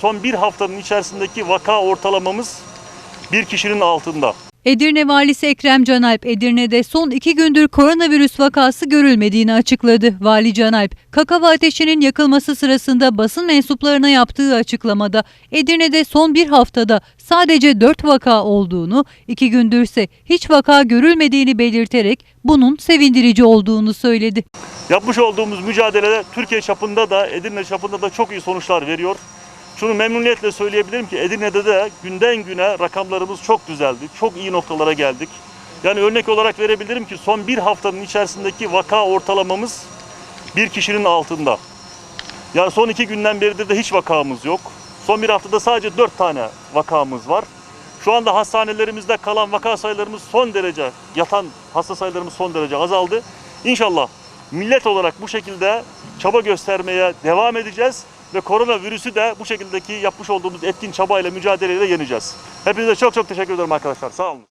son bir haftanın içerisindeki vaka ortalamamız bir kişinin altında. Edirne Valisi Ekrem Canalp, Edirne'de son iki gündür koronavirüs vakası görülmediğini açıkladı. Vali Canalp, kakava ateşinin yakılması sırasında basın mensuplarına yaptığı açıklamada Edirne'de son bir haftada sadece 4 vaka olduğunu, iki gündürse hiç vaka görülmediğini belirterek bunun sevindirici olduğunu söyledi. Yapmış olduğumuz mücadelede Türkiye çapında da Edirne çapında da çok iyi sonuçlar veriyor. Şunu memnuniyetle söyleyebilirim ki Edirne'de de günden güne rakamlarımız çok düzeldi. Çok iyi noktalara geldik. Yani örnek olarak verebilirim ki son bir haftanın içerisindeki vaka ortalamamız bir kişinin altında. Yani son iki günden beridir de hiç vakamız yok. Son bir haftada sadece dört tane vakamız var. Şu anda hastanelerimizde kalan vaka sayılarımız son derece, yatan hasta sayılarımız son derece azaldı. İnşallah millet olarak bu şekilde çaba göstermeye devam edeceğiz ve koronavirüsü de bu şekildeki yapmış olduğumuz etkin çabayla mücadeleyle yeneceğiz. Hepinize çok çok teşekkür ederim arkadaşlar. Sağ olun.